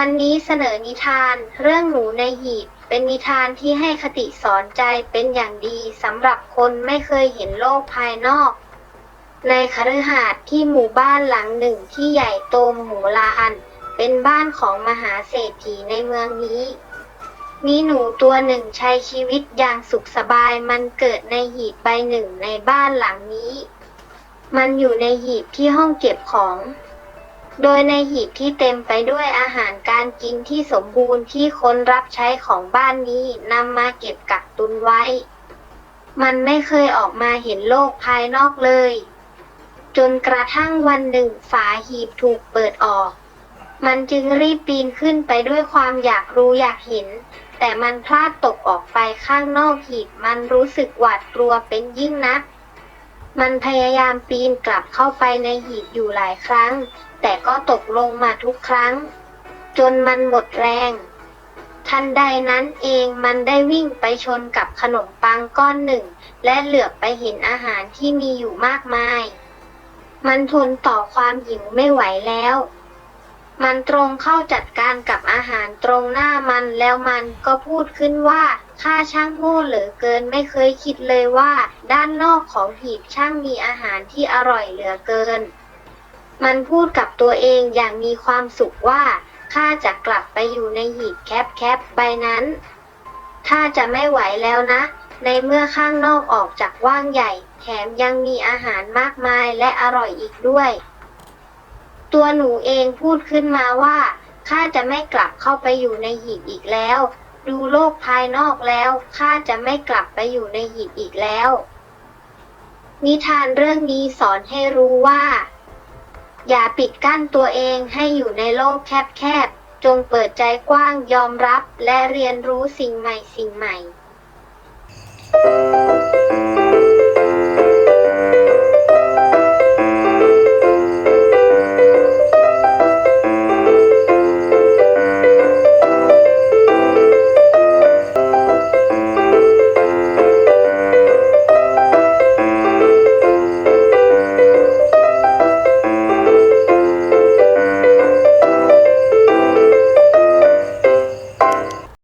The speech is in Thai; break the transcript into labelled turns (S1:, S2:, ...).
S1: ันนี้เสนอนิทานเรื่องหนูในหีบ เป็นนิทานที่ให้คติสอนใจเป็นอย่างดีสำหรับคนไม่เคยเห็นโลกภายนอก ในคฤหาสน์ที่หมู่บ้านหลังหนึ่งที่ใหญ่โตมโหฬาร เป็นบ้านของมหาเศรษฐีในเมืองนี้ มีหนูตัวหนึ่งใช้ชีวิตอย่างสุขสบายมันเกิดในหีบใบหนึ่งในบ้านหลังนี้ มันอยู่ในหีบที่ห้องเก็บของ โดยในหีบที่เต็มไปด้วยอาหารการกินที่สมบูรณ์ที่คนรับใช้ของบ้านนี้นำมาเก็บกักตุนไว้ มันไม่เคยออกมาเห็นโลกภายนอกเลย จนกระทั่งวันหนึ่งฝาหีบถูกเปิดออก มันจึงรีบปีนขึ้นไปด้วยความอยากรู้อยากเห็น แต่มันพลาดตกออกไปข้างนอกหีบมันรู้สึกหวาดกลัวเป็นยิ่งนัก มันพยายามปีนกลับเข้าไปในหีบอยู่หลายครั้ง แต่ก็ตกลงมาทุกครั้ง จนมันหมดแรง ทันใดนั้นเองมันได้วิ่งไปชนกับขนมปังก้อนหนึ่ง และเหลือบไปเห็นอาหารที่มีอยู่มากมาย มันทนต่อความหิวไม่ไหวแล้ว มันตรงเข้าจัดการกับอาหารตรงหน้ามันแล้วมันก็พูดขึ้นว่าข้าช่างโง่เหลือเกินไม่เคยคิดเลยว่า ด้านนอกของหีบช่างมีอาหารที่อร่อยเหลือเกิน มันพูดกับตัวเองอย่างมีความสุขว่าข้าจะกลับไปอยู่ในหีบแคบๆใบนั้นถ้าจะไม่ไหวแล้วนะ ในเมื่อข้างนอกออกจากว่างใหญ่ แถมยังมีอาหารมากมายและอร่อยอีกด้วย ตัวหนูเองพูดขึ้นมาว่าข้าจะไม่กลับเข้าไปอยู่ในหีบอีกแล้ว ดูโลกภายนอกแล้วข้าจะไม่กลับไปอยู่ในหีบอีกแล้ว นิทานเรื่องนี้สอนให้รู้ว่า อย่าปิดกั้นตัวเองให้อยู่ในโลกแคบๆจงเปิดใจกว้างยอมรับและเรียนรู้สิ่งใหม่สิ่งใหม่